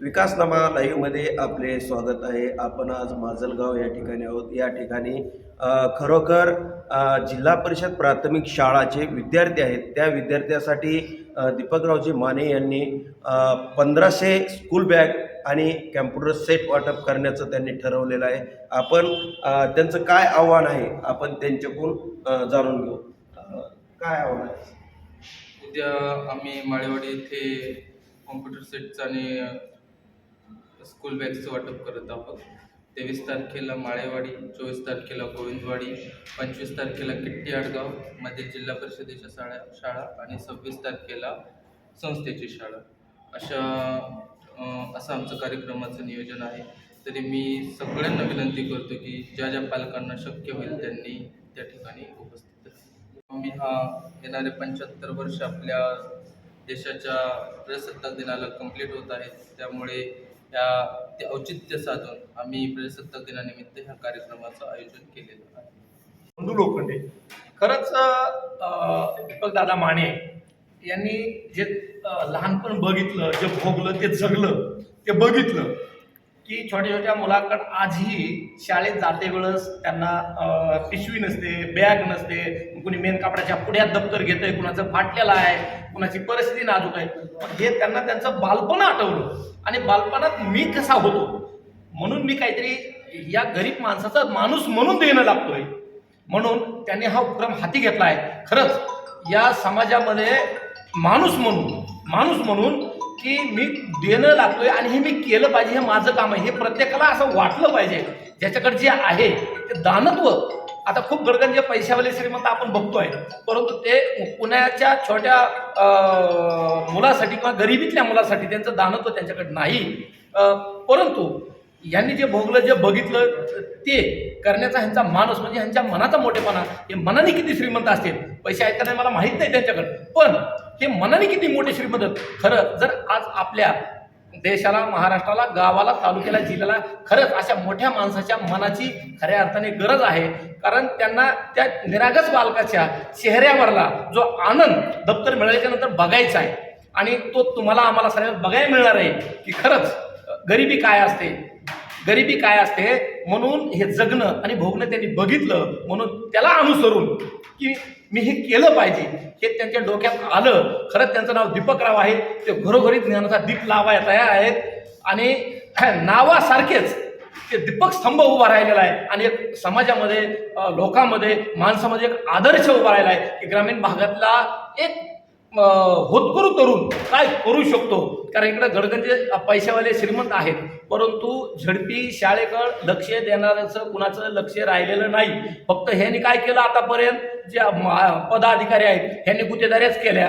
विकासनामा लाईव्हमध्ये आपले स्वागत आहे. आपण आज माजलगाव या ठिकाणी आहोत. या ठिकाणी खरोखर जिल्हा परिषद प्राथमिक शाळाचे विद्यार्थी आहेत. त्या विद्यार्थ्यासाठी दीपकरावजी माने यांनी पंधराशे स्कूल बॅग आणि कॅम्प्युटर सेट वाटप करण्याचं त्यांनी ठरवलेलं आहे. आपण त्यांचं काय आव्हान आहे? आपण त्यांच्याकडून जाणून घेऊ. काय आव्हान आहे? उद्या आम्ही माळेवाडी येथे कॉम्प्युटर सेटचं आणि स्कूल बॅगचं वाटप करत आहोत. तेवीस तारखेला माळेवाडी चोवीस तारखेला गोविंदवाडी पंचवीस तारखेला किट्टी आडगावमध्ये जिल्हा परिषदेच्या शाळा शाळा आणि सव्वीस तारखेला संस्थेची शाळा. अशा असं आमचं कार्यक्रमाचं नियोजन आहे. तरी मी सगळ्यांना विनंती करतो की ज्या ज्या पालकांना शक्य होईल त्यांनी त्या ठिकाणी उपस्थित मी हा येणारे पंच्याहत्तर वर्ष आपल्या देशाच्या प्रजासत्ताक दिनाला कंप्लीट होत आहेत. त्यामुळे या ते औचित्य साधून आम्ही प्रजासत्ताक दिनानिमित्त ह्या कार्यक्रमाचं आयोजन केलेलं आहे. बंधू लोखंडे. खरंच दीपक दादा माने यांनी जे लहानपण बघितलं जे भोगलं ते जगलं ते बघितलं. की छोट्या छोट्या मुलाकडं आजही शाळेत जाते वेळेस त्यांना पिशवी नसते बॅग नसते. कुणी मेन कापडाच्या पुढ्यात दप्तर घेतंय कुणाचं फाटलेलं आहे कुणाची परिस्थिती नाजूक आहे. हे त्यांना त्यांचं बालपण आठवलं आणि बालपणात मी कसा होतो? म्हणून मी काहीतरी या गरीब माणसाचा माणूस म्हणून देणं लागतोय. म्हणून त्यांनी हा उपक्रम हाती घेतला आहे. खरंच या समाजामध्ये माणूस म्हणून माणूस म्हणून की मी देणं लागतोय आणि हे मी केलं पाहिजे हे माझं काम आहे हे प्रत्येकाला असं वाटलं पाहिजे. ज्याच्याकडे जे आहे ते दानत्व. आता खूप गडगंज पैशावाले श्रीमंत आपण बघतोय परंतु ते पुण्याच्या छोट्या मुलासाठी किंवा गरिबीतल्या मुलासाठी त्यांचं दानत्व त्यांच्याकडे नाही. परंतु यांनी जे भोगलं जे बघितलं ते करण्याचा ह्यांचा माणूस म्हणजे ह्यांच्या मनाचा मोठेपणा हे मनाने किती श्रीमंत असतील पैसे ऐकताना मला माहीत नाही त्यांच्याकडे. पण हे मनाने किती मोठे श्रीमदत खरं जर आज आपल्या देशाला महाराष्ट्राला गावाला तालुक्याला जिल्ह्याला खरंच अशा मोठ्या माणसाच्या मनाची खऱ्या अर्थाने गरज आहे कारण त्यांना त्या निरागस बालकाच्या चेहऱ्यावरला जो आनंद दप्तर मिळाल्याच्या नंतर बघायचा आहे आणि तो तुम्हाला आम्हाला सगळ्यांना बघायला मिळणार आहे की खरंच गरिबी काय असते? गरिबी काय असते? म्हणून हे जगणं आणि भोगणं त्यांनी बघितलं म्हणून त्याला अनुसरून की मी हे केलं पाहिजे. हे त्यांच्या डोक्यात आलं. खरंच त्यांचं नाव दीपकराव आहे. ते घरोघरी ज्ञानाचा दीप लावाय तयार आहेत. आणि नावासारखेच ते दीपक स्तंभ उभा राहिलेला आहे. आणि एक समाजामध्ये लोकांमध्ये माणसामध्ये एक आदर्श उभा राहिला आहे. की ग्रामीण भागातला एक होतकरू तरुण काय करू शकतो? कारण इकडे गडगंजे पैशावाले श्रीमंत आहेत. परंतु झडपी शाळेकडं लक्ष देणाऱ्याचं कुणाचं लक्ष राहिलेलं नाही. फक्त ह्यांनी काय केलं आतापर्यंत? ज्या पदाधिकारी आहेत ह्यांनी गुत्तेदाऱ्याच केल्या.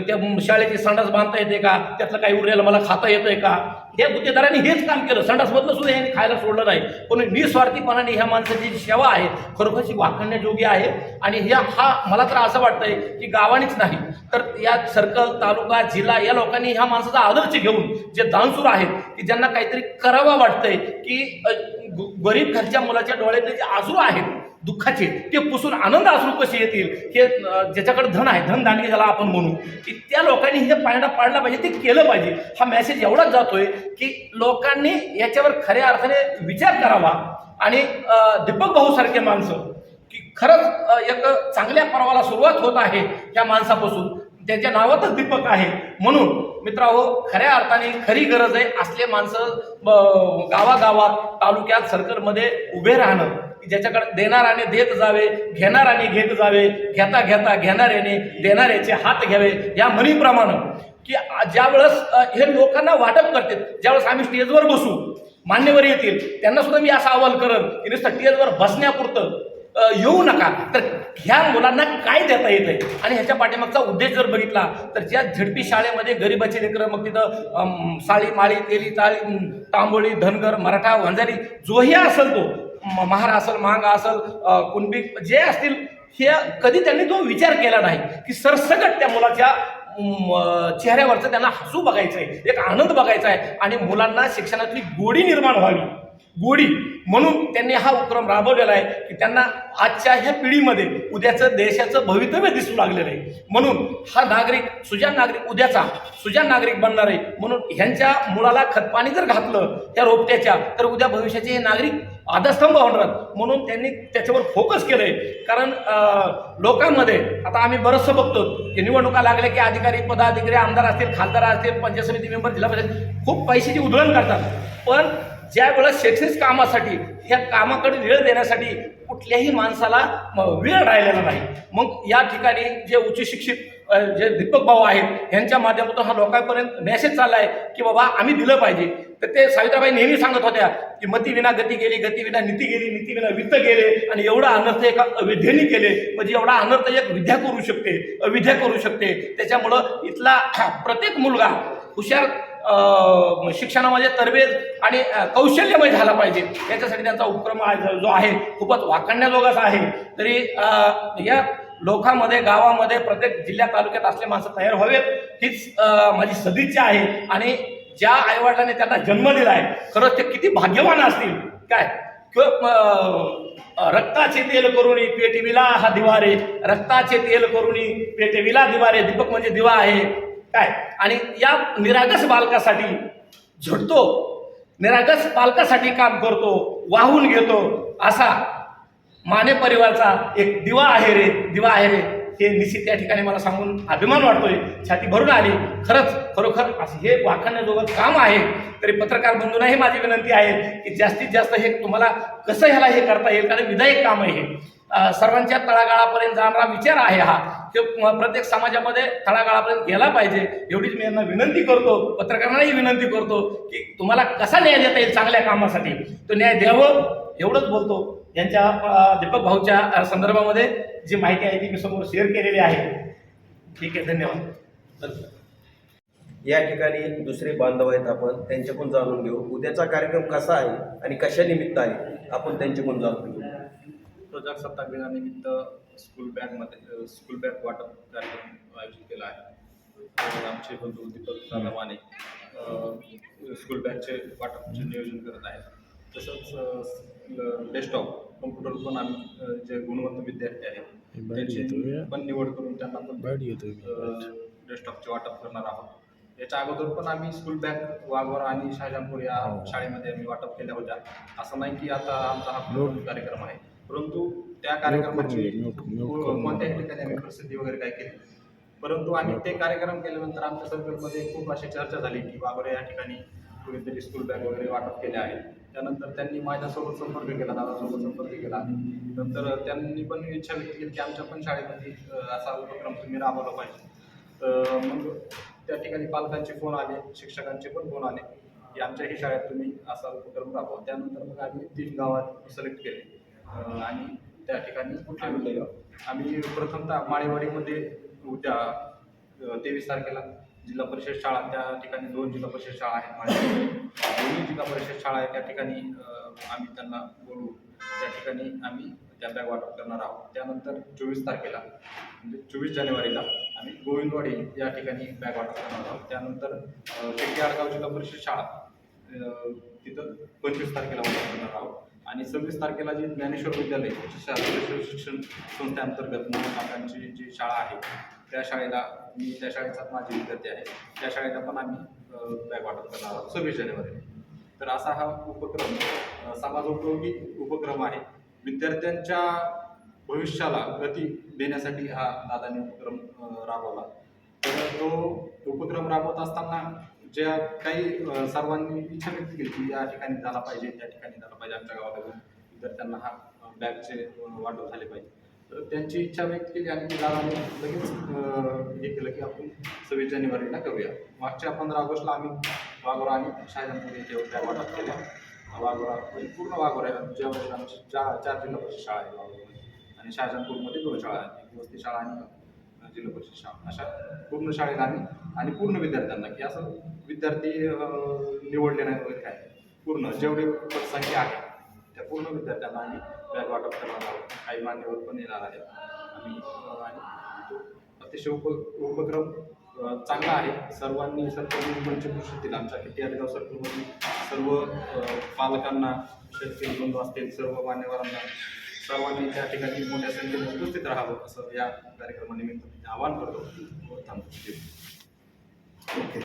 त्या शाळेची संडास बांधता येते का? त्यातलं काही उरलेलं मला खाता येतंय का? या गुत्तेदारांनी हेच काम केलं. संडासमधलं सुद्धा यांनी खायला सोडलं नाही. पण निस्वार्थीपणाने ह्या माणसाची जी सेवा आहे खरोखरची वाखणण्याजोगी आहे. आणि ह्या हा मला तर असं वाटतंय की गावानेच नाही. तर या सर्कल तालुका जिल्हा या लोकांनी ह्या माणसाचा आदर्श घेऊन जे दानसूर आहेत की ज्यांना काहीतरी करावं वाटतंय की ग- गरीब घरच्या मुलाच्या डोळ्यातले जे आसरू आहेत दुःखाचे ते पुसून आनंद असू कसे येतील हे ज्याच्याकडे धन आहे धन दांडगे ज्याला आपण म्हणू की त्या लोकांनी हे पाळणा पाडला पाहिजे ते केलं पाहिजे. हा मेसेज एवढाच जातोय की लोकांनी याच्यावर खऱ्या अर्थाने विचार करावा. आणि दीपक भाऊ सारखे माणसं की खरंच एक चांगल्या पर्वाला सुरुवात होत आहे त्या माणसापासून. त्यांच्या नावातच दीपक आहे. म्हणून मित्रांनो खऱ्या अर्थाने खरी गरज आहे असले माणसं गावागावात तालुक्यात सर्कलमध्ये उभे राहणं. ज्याच्याकडे देणाराने देत जावे घेणाराने घेत जावे घेता घेता घेणाऱ्याने देणाऱ्याचे हात घ्यावे. या म्हणीप्रमाणे की ज्यावेळेस हे लोकांना वाटप करते ज्यावेळेस आम्ही स्टेजवर बसू मान्यवर येतील त्यांना सुद्धा मी असा अहवाल करत की नुसतं स्टेजवर बसण्यापुरतं येऊ नका. तर ह्या मुलांना काय देता येतंय? आणि ह्याच्या पाठीमागचा उद्देश जर बघितला तर ज्या झडपी शाळेमध्ये गरिबाचे लेकरं मग तिथं साळी माळी तेली ताळी तांबोळी धनगर मराठा वंजारी जोही असेल तो महार असेल महाग असेल कुणबी जे असतील हे कधी त्यांनी तो विचार केला नाही की सरसकट त्या मुलाच्या चेहऱ्यावरचं त्यांना हसू बघायचं आहे एक आनंद बघायचा आहे आणि मुलांना शिक्षणातली गोडी निर्माण व्हावी. गोडी. म्हणून त्यांनी हा उपक्रम राबवलेला आहे की त्यांना आजच्या ह्या पिढीमध्ये उद्याचं देशाचं भवितव्य दिसू लागलेलं आहे. म्हणून हा नागरिक सुजान नागरिक उद्याचा सुजान नागरिक बनणार आहे. म्हणून ह्यांच्या मुलाला खतपाणी जर घातलं त्या रोपट्याच्या तर उद्या भविष्याचे हे नागरिक आधारस्तंभ होणार म्हणून त्यांनी त्याच्यावर फोकस केलंय. कारण लोकांमध्ये आता आम्ही बरंचसं बघतो की निवडणुका लागल्या की अधिकारी पदाधिकारी आमदार असतील खासदार असतील पंचायत समिती मेंबर जिल्हा परिषद खूप पैशाची उधळण करतात. पण ज्या वेळेला शैक्षणिक कामासाठी ह्या कामाकडे वेळ देण्यासाठी कुठल्याही माणसाला वेळ राहिलेला नाही. मग या ठिकाणी जे उच्च शिक्षित जे दीपक भाऊ आहेत यांच्या माध्यमातून हा लोकांपर्यंत मेसेज चालला आहे की बाबा आम्ही दिलं पाहिजे. तर ते सावित्राबाई नेहमी सांगत होत्या की मतीविना गती गेली गती विना नीती गेली नीतीविना वित्त गेले आणि एवढा अनर्थ एका अविद्येने केले. म्हणजे एवढा अनर्थ एक विद्या करू शकते अविद्या करू शकते. त्याच्यामुळं इथला प्रत्येक मुलगा हुशार शिक्षणामध्ये तरबेज आणि कौशल्यमय झाला पाहिजे. याच्यासाठी त्यांचा उपक्रम जो आहे खूपच वाकण्याजोगाचा आहे. तरी या लोकांमध्ये गावामध्ये प्रत्येक जिल्ह्या तालुक्यात असले माणसं तयार व्हावेत हीच माझी सदिच्छा आहे. आणि ज्या आईवडिलांनी त्यांना जन्म दिला आहे खरंच ते किती भाग्यवान असतील. काय? किंवा रक्ताचे तेल करुणी पेटविला हा दिवारे. रक्ताचे तेल करुणी पेटविला दिवारे. दीपक म्हणजे दिवा आहे. काय? आणि या निरागस बालकासाठी झटतो. निरागस बालकासाठी काम करतो वाहून घेतो. असा माने परिवारचा एक दिवा आहे रे दिवा आहे रे. हे निश्चित त्या ठिकाणी मला सांगून अभिमान वाटतोय. छाती भरून आली. खरंच खरोखर असं हे वाखाणण्याजोगं काम आहे. तरी पत्रकार बंधूंनाही माझी विनंती आहे की जास्तीत जास्त हे तुम्हाला कसं ह्याला हे करता येईल? कारण विधायक काम आहे हे. सर्वांच्या तळागाळापर्यंत जाणारा विचार आहे हा. ते प्रत्येक समाजामध्ये तळागाळापर्यंत गेला पाहिजे. एवढीच मी यांना विनंती करतो पत्रकारांनाही विनंती करतो की तुम्हाला कसा न्याय देता येईल चांगल्या कामासाठी? तो न्याय द्यावं एवढंच बोलतो. यांच्या दीपक भाऊच्या संदर्भामध्ये जी माहिती आहे ती मी समोर शेअर केलेली आहे. ठीक आहे धन्यवाद. या ठिकाणी दुसरे बांधव आहेत आपण त्यांच्याकडून जाणून घेऊ. उद्याचा कार्यक्रम कसा आहे आणि कशा निमित्त आहे आपण त्यांच्याकडून जाणून घेऊ. प्रजासत्ताक दिनानिमित्त स्कूल बॅगमध्ये स्कूल बॅग वाटप कार्यक्रम आयोजित केला आहे. आमचे बंधू दीपक दादा माने स्कूल बॅगचे वाटपचे नियोजन करत आहेत. तसंच डेस्कटॉप कम्प्युटर पण आम्ही जे गुणवंत विद्यार्थी आहेत त्यांची पण निवड करून त्यांना पण डेस्कटॉपचे वाटप करणार आहोत. याच्या अगोदर पण आम्ही स्कूल बॅग वाघोर आणि शहाजहानपूर या शाळेमध्ये आम्ही वाटप केल्या होत्या. असं नाही की आता आमचा हा कार्यक्रम आहे. परंतु त्या कार्यक्रमाची कोणत्याही ठिकाणी आम्ही प्रसिद्धी वगैरे काय केली? परंतु आम्ही ते कार्यक्रम केल्यानंतर आमच्या सर्कलमध्ये खूप अशी चर्चा झाली की बाबर या ठिकाणी कुणीतरी स्कूल बॅग वगैरे वाटप केले आहे त्यानंतर त्यांनी माझ्यासोबत संपर्क केला दादासोबत संपर्क केला. नंतर त्यांनी पण इच्छा व्यक्त केली की आमच्या पण शाळेमध्ये असा उपक्रम तुम्ही राबवला पाहिजे. तर मग त्या ठिकाणी पालकांचे फोन आले शिक्षकांचे पण फोन आले की आमच्याही शाळेत तुम्ही असा उपक्रम राबवा. त्यानंतर मग आम्ही तीन गावात सिलेक्ट केले. आणि त्या ठिकाणी आम्ही आम्ही प्रथमतः माळेवाडीमध्ये उद्या तेवीस तारखेला जिल्हा परिषद शाळा त्या ठिकाणी दोन जिल्हा परिषद शाळा आहेत माळेवाडी दोन्ही जिल्हा परिषद शाळा आहे त्या ठिकाणी आम्ही त्यांना बोलवू. त्या ठिकाणी आम्ही त्या बॅग वाटप करणार आहोत. त्यानंतर चोवीस तारखेला म्हणजे चोवीस जानेवारीला आम्ही गोविंदवाडी या ठिकाणी बॅग वाटप करणार आहोत. त्यानंतर शेट्टी आडगाव जिल्हा परिषद शाळा तिथं पंचवीस तारखेला वाटप करणार आहोत. आणि सव्वीस तारखेला जी ज्ञानेश्वर विद्यालय शासकीय शिक्षण संस्थेअंतर्गत मुलांची जी शाळा आहे त्या शाळेला मी त्या शाळेचा माझे विद्यार्थी आहे. त्या शाळेला पण आम्ही बॅग वाटप करणार आहोत सव्वीस जानेवारीला. तर असा हा उपक्रम समाजोपयोगी उपक्रम आहे. विद्यार्थ्यांच्या भविष्याला गती देण्यासाठी हा दादाने उपक्रम राबवला. तर तो उपक्रम राबवत असताना ज्या काही सर्वांनी इच्छा व्यक्त केली की या ठिकाणी झाला पाहिजे त्या ठिकाणी झाला पाहिजे आमच्या गावाकडून विद्यार्थ्यांना हा बॅगचे वाटप झाले पाहिजे. तर त्यांची इच्छा व्यक्त केली आणि दादाने लगेच हे केलं की आपण सव्वीस जानेवारीला करूया. मागच्या पंधरा ऑगस्टला आम्ही वाघोरा आणि शाहजहानपूर येथे त्या वाटप केल्या. वाघोरा म्हणजे पूर्ण वाघोरा ज्या आमची चार चार जिल्हा परिषद शाळा आहे वाघोऱ्यामध्ये आणि शहाजहानपूरमध्ये दोन शाळा आहेत. एक वस्ती शाळा आणि जिल्हा परिषद शाळा अशा पूर्ण शाळेला आणि आणि पूर्ण विद्यार्थ्यांना की असं विद्यार्थी निवडले नाही वगैरे काय. पूर्ण जेवढे संख्या आहे त्या पूर्ण विद्यार्थ्यांना आम्ही बॅग वाटप करणार आहोत. काही मान्यवर पण येणार आहेत. आम्ही आणि तो अतिशय उप उपक्रम चांगला आहे. सर्वांनी सर्व पंचकृषीतील आमच्या किती आलेगाव सर्व पालकांना शेतकरी बंधू असतील सर्व मान्यवरांना सर्वांनी त्या ठिकाणी मोठ्या संख्येने उपस्थित राहावं असं या कार्यक्रमानिमित्त मी आवाहन करतो. थांबतो